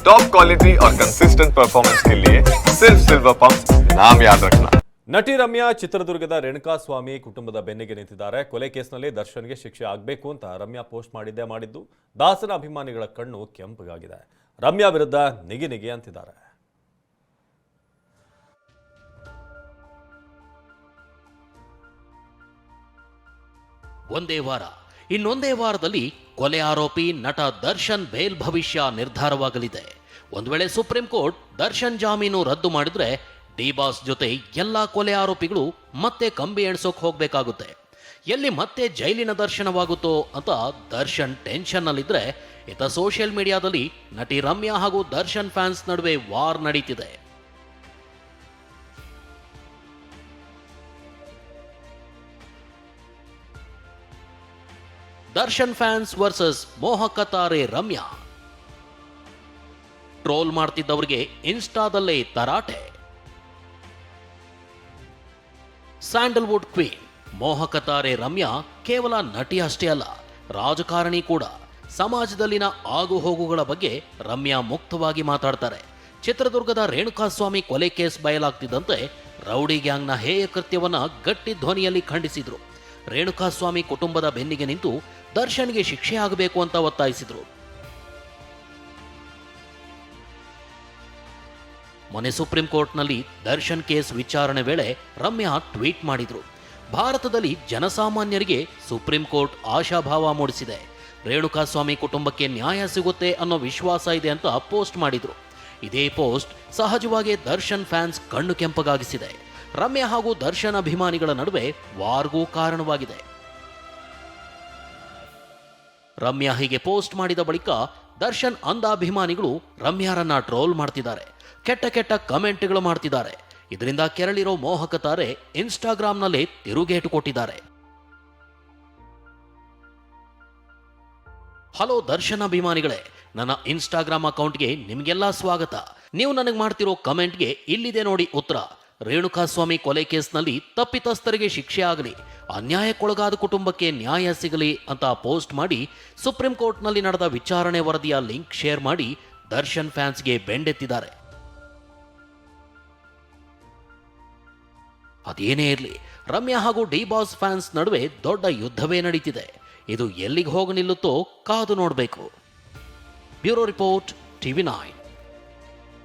Top quality और consistent performance के लिए सिर्फ सिल्वर पंप नाम याद रखना ನಟಿ ರಮ್ಯಾ ಚಿತ್ರದುರ್ಗದ ರೇಣುಕಾಸ್ವಾಮಿ ಕುಟುಂಬದ ಬೆನ್ನಿಗೆ ನಿಂತಿದ್ದಾರೆ ಕೊಲೆ ಕೇಸ್ನಲ್ಲಿ ದರ್ಶನ್ಗೆ ಶಿಕ್ಷೆ ಆಗಬೇಕು ಅಂತ ರಮ್ಯಾ ಪೋಸ್ಟ್ ಮಾಡಿದ್ದೇ ಮಾಡಿದ್ದು ದಾಸನ ಅಭಿಮಾನಿಗಳ ಕಣ್ಣು ಕೆಂಪಗಾಗಿದೆ ರಮ್ಯಾ ವಿರುದ್ಧ ನಿಗಿ ನಿಗಿ ಅಂತಿದ್ದಾರೆ ಒಂದೇ ವಾರ ಇನ್ನೊಂದೇ ವಾರದಲ್ಲಿ ಕೊಲೆ ಆರೋಪಿ ನಟ ದರ್ಶನ್ ಬೇಲ್ ಭವಿಷ್ಯ ನಿರ್ಧಾರವಾಗಲಿದೆ. ಒಂದು ವೇಳೆ ಸುಪ್ರೀಂ ಕೋರ್ಟ್ ದರ್ಶನ್ ಜಾಮೀನು ರದ್ದು ಮಾಡಿದ್ರೆ ಡಿ ಬಾಸ್ ಜೊತೆ ಎಲ್ಲಾ ಕೊಲೆ ಆರೋಪಿಗಳು ಮತ್ತೆ ಕಂಬಿ ಎಣ್ಸೋಕ್ ಹೋಗ್ಬೇಕಾಗುತ್ತೆ. ಎಲ್ಲಿ ಮತ್ತೆ ಜೈಲಿನ ದರ್ಶನವಾಗುತ್ತೋ ಅಂತ ದರ್ಶನ್ ಟೆನ್ಷನ್ ನಲ್ಲಿದ್ರೆ ಇತ ಸೋಷಿಯಲ್ ಮೀಡಿಯಾದಲ್ಲಿ ನಟಿ ರಮ್ಯಾ ಹಾಗೂ ದರ್ಶನ್ ಫ್ಯಾನ್ಸ್ ನಡುವೆ ವಾರ್ ನಡೀತಿದೆ. ದರ್ಶನ್ ಫ್ಯಾನ್ಸ್ ವರ್ಸಸ್ ಮೋಹಕತಾರೆ ರಮ್ಯಾ. ಟ್ರೋಲ್ ಮಾಡ್ತಿದ್ದವರಿಗೆ ಇನ್ಸ್ಟಾದಲ್ಲೇ ತರಾಟೆ. ಸ್ಯಾಂಡಲ್ವುಡ್ ಕ್ವೀನ್ ಮೋಹಕತಾರೆ ರಮ್ಯಾ ಕೇವಲ ನಟಿ ಅಷ್ಟೇ ಅಲ್ಲ, ರಾಜಕಾರಣಿ ಕೂಡ. ಸಮಾಜದಲ್ಲಿನ ಆಗುಹೋಗುಗಳ ಬಗ್ಗೆ ರಮ್ಯಾ ಮುಕ್ತವಾಗಿ ಮಾತಾಡ್ತಾರೆ. ಚಿತ್ರದುರ್ಗದ ರೇಣುಕಾಸ್ವಾಮಿ ಕೊಲೆ ಕೇಸ್ ಬಯಲಾಗ್ತಿದ್ದಂತೆ ರೌಡಿ ಗ್ಯಾಂಗ್ನ ಹೇಯ ಕೃತ್ಯವನ್ನ ಗಟ್ಟಿ ಧ್ವನಿಯಲ್ಲಿ ಖಂಡಿಸಿದ್ರು. ರೇಣುಕಾಸ್ವಾಮಿ ಕುಟುಂಬದ ಬೆನ್ನಿಗೆ ನಿಂತು ದರ್ಶನ್ಗೆ ಶಿಕ್ಷೆ ಆಗಬೇಕು ಅಂತ ಒತ್ತಾಯಿಸಿದ್ರು. ಮೊನ್ನೆ ಸುಪ್ರೀಂ ಕೋರ್ಟ್ನಲ್ಲಿ ದರ್ಶನ್ ಕೇಸ್ ವಿಚಾರಣೆ ವೇಳೆ ರಮ್ಯಾ ಟ್ವೀಟ್ ಮಾಡಿದ್ರು. ಭಾರತದಲ್ಲಿ ಜನಸಾಮಾನ್ಯರಿಗೆ ಸುಪ್ರೀಂ ಕೋರ್ಟ್ ಆಶಾಭಾವ ಮೂಡಿಸಿದೆ. ರೇಣುಕಾಸ್ವಾಮಿ ಕುಟುಂಬಕ್ಕೆ ನ್ಯಾಯ ಸಿಗುತ್ತೆ ಅನ್ನೋ ವಿಶ್ವಾಸ ಇದೆ ಅಂತ ಪೋಸ್ಟ್ ಮಾಡಿದ್ರು. ಇದೇ ಪೋಸ್ಟ್ ಸಹಜವಾಗಿ ದರ್ಶನ್ ಫ್ಯಾನ್ಸ್ ಕಣ್ಣು ಕೆಂಪಗಾಗಿಸಿದೆ. ರಮ್ಯಾ ಹಾಗೂ ದರ್ಶನ್ ಅಭಿಮಾನಿಗಳ ನಡುವೆ ವಾರ್ಗೂ ಕಾರಣವಾಗಿದೆ. ರಮ್ಯಾ ಹೀಗೆ ಪೋಸ್ಟ್ ಮಾಡಿದ ಬಳಿಕ ದರ್ಶನ್ ಅಂಧ ಅಭಿಮಾನಿಗಳು ರಮ್ಯಾರನ್ನ ಟ್ರೋಲ್ ಮಾಡ್ತಿದ್ದಾರೆ. ಕೆಟ್ಟ ಕೆಟ್ಟ ಕಮೆಂಟ್ಗಳು ಮಾಡ್ತಿದ್ದಾರೆ. ಇದರಿಂದ ಕೆರಳಿರೋ ಮೋಹಕ ತಾರೆ ಇನ್ಸ್ಟಾಗ್ರಾಂನಲ್ಲಿ ತಿರುಗೇಟು ಕೊಟ್ಟಿದ್ದಾರೆ. ಹಲೋ ದರ್ಶನ್ ಅಭಿಮಾನಿಗಳೇ, ನನ್ನ ಇನ್ಸ್ಟಾಗ್ರಾಮ್ ಅಕೌಂಟ್ಗೆ ನಿಮಗೆಲ್ಲ ಸ್ವಾಗತ. ನೀವು ನನಗೆ ಮಾಡ್ತಿರೋ ಕಮೆಂಟ್ಗೆ ಇಲ್ಲಿದೆ ನೋಡಿ ಉತ್ತರ. ರೇಣುಕಾಸ್ವಾಮಿ ಕೊಲೆ ಕೇಸ್ನಲ್ಲಿ ತಪ್ಪಿತಸ್ಥರಿಗೆ ಶಿಕ್ಷೆ ಆಗಲಿ ಅನ್ಯಾಯಕ್ಕೊಳಗಾದ ಕುಟುಂಬಕ್ಕೆ ನ್ಯಾಯ ಸಿಗಲಿ ಅಂತ ಪೋಸ್ಟ್ ಮಾಡಿ ಸುಪ್ರೀಂ ಕೋರ್ಟ್ನಲ್ಲಿ ನಡೆದ ವಿಚಾರಣೆ ವರದಿಯ ಲಿಂಕ್ ಶೇರ್ ಮಾಡಿ ದರ್ಶನ್ ಫ್ಯಾನ್ಸ್ಗೆ ಬೆಂಡೆತ್ತಿದ್ದಾರೆ. ಅದೇನೇ ಇರಲಿ, ರಮ್ಯಾ ಹಾಗೂ ಡಿ ಬಾಸ್ ಫ್ಯಾನ್ಸ್ ನಡುವೆ ದೊಡ್ಡ ಯುದ್ಧವೇ ನಡೀತಿದೆ. ಇದು ಎಲ್ಲಿಗೆ ಹೋಗಿ ನಿಲ್ಲುತ್ತೋ ಕಾದು ನೋಡಬೇಕು. Bureau report, TV nine.